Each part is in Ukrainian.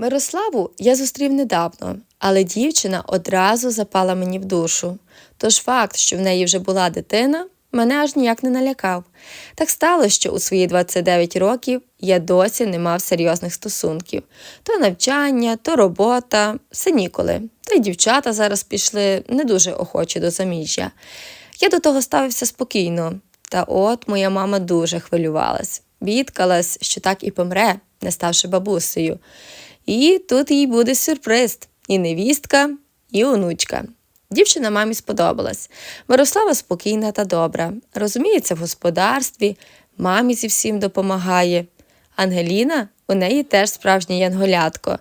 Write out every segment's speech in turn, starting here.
Мирославу я зустрів недавно, але дівчина одразу запала мені в душу. Тож факт, що в неї вже була дитина, мене аж ніяк не налякав. Так сталося, що у свої 29 років я досі не мав серйозних стосунків: то навчання, то робота, все ніколи. Та й дівчата зараз пішли не дуже охочі до заміжжя. Я до того ставився спокійно. Та от моя мама дуже хвилювалась, бідкалась, що так і помре, не ставши бабусею. І тут їй буде сюрприз і невістка, і онучка. Дівчина мамі сподобалась. Мирослава спокійна та добра, розуміється в господарстві, мамі зі всім допомагає. Ангеліна у неї теж справжнє янголятко.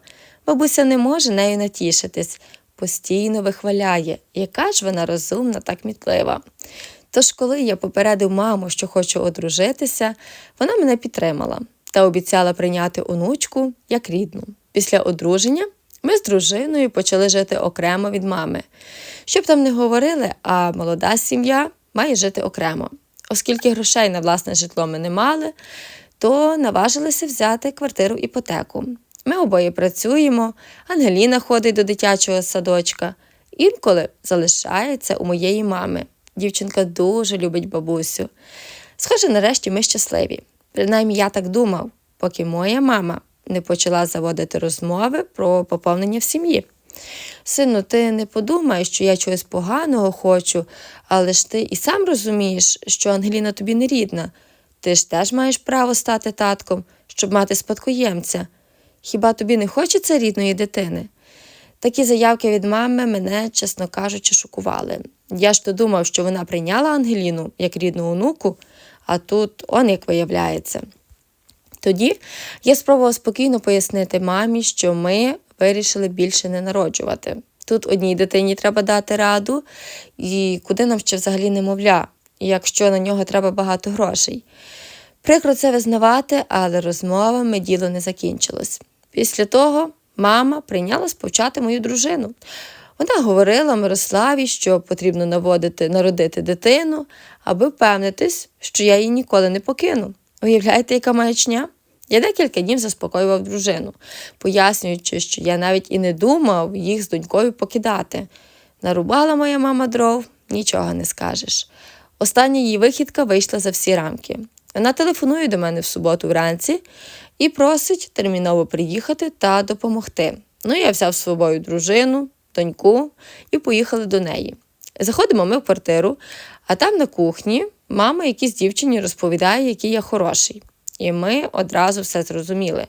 Бабуся не може нею натішитись, постійно вихваляє, яка ж вона розумна та кмітлива. Тож, коли я попередив маму, що хочу одружитися, вона мене підтримала та обіцяла прийняти онучку як рідну. Після одруження ми з дружиною почали жити окремо від мами. Щоб там не говорили, а молода сім'я має жити окремо. Оскільки грошей на власне житло ми не мали, то наважилися взяти квартиру іпотеку. Ми обоє працюємо, Ангеліна ходить до дитячого садочка, інколи залишається у моєї мами. Дівчинка дуже любить бабусю. Схоже, нарешті ми щасливі. Принаймні я так думав, поки моя мама не почала заводити розмови про поповнення в сім'ї. Сину, ти не подумай, що я чогось поганого хочу, але ж ти і сам розумієш, що Ангеліна тобі не рідна. Ти ж теж маєш право стати татком, щоб мати спадкоємця. Хіба тобі не хочеться рідної дитини? Такі заявки від мами мене, чесно кажучи, шокували. Я ж то думав, що вона прийняла Ангеліну як рідну онуку, а тут он як виявляється. Тоді я спробував спокійно пояснити мамі, що ми вирішили більше не народжувати. Тут одній дитині треба дати раду, і куди нам ще взагалі немовля, якщо на нього треба багато грошей. Прикро це визнавати, але розмовами діло не закінчилось. Після того мама прийняла сповчати мою дружину. Вона говорила Мирославі, що потрібно наводити, народити дитину, аби впевнитись, що я її ніколи не покину. Уявляєте, яка маячня? Я декілька днів заспокоював дружину, пояснюючи, що я навіть і не думав їх з донькою покидати. Нарубала моя мама дров, нічого не скажеш. Остання її вихідка вийшла за всі рамки. Вона телефонує до мене в суботу вранці і просить терміново приїхати та допомогти. Ну, я взяв з собою дружину, доньку і поїхали до неї. Заходимо ми в квартиру, а там на кухні мама якійсь дівчині розповідає, який я хороший. І ми одразу все зрозуміли.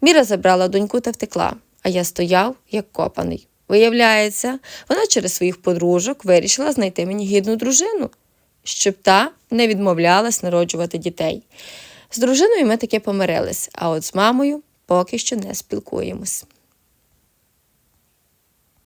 Міра забрала доньку та втекла, а я стояв як копаний. Виявляється, вона через своїх подружок вирішила знайти мені гідну дружину, щоб та не відмовлялась народжувати дітей. З дружиною ми таки помирились, а от з мамою поки що не спілкуємось.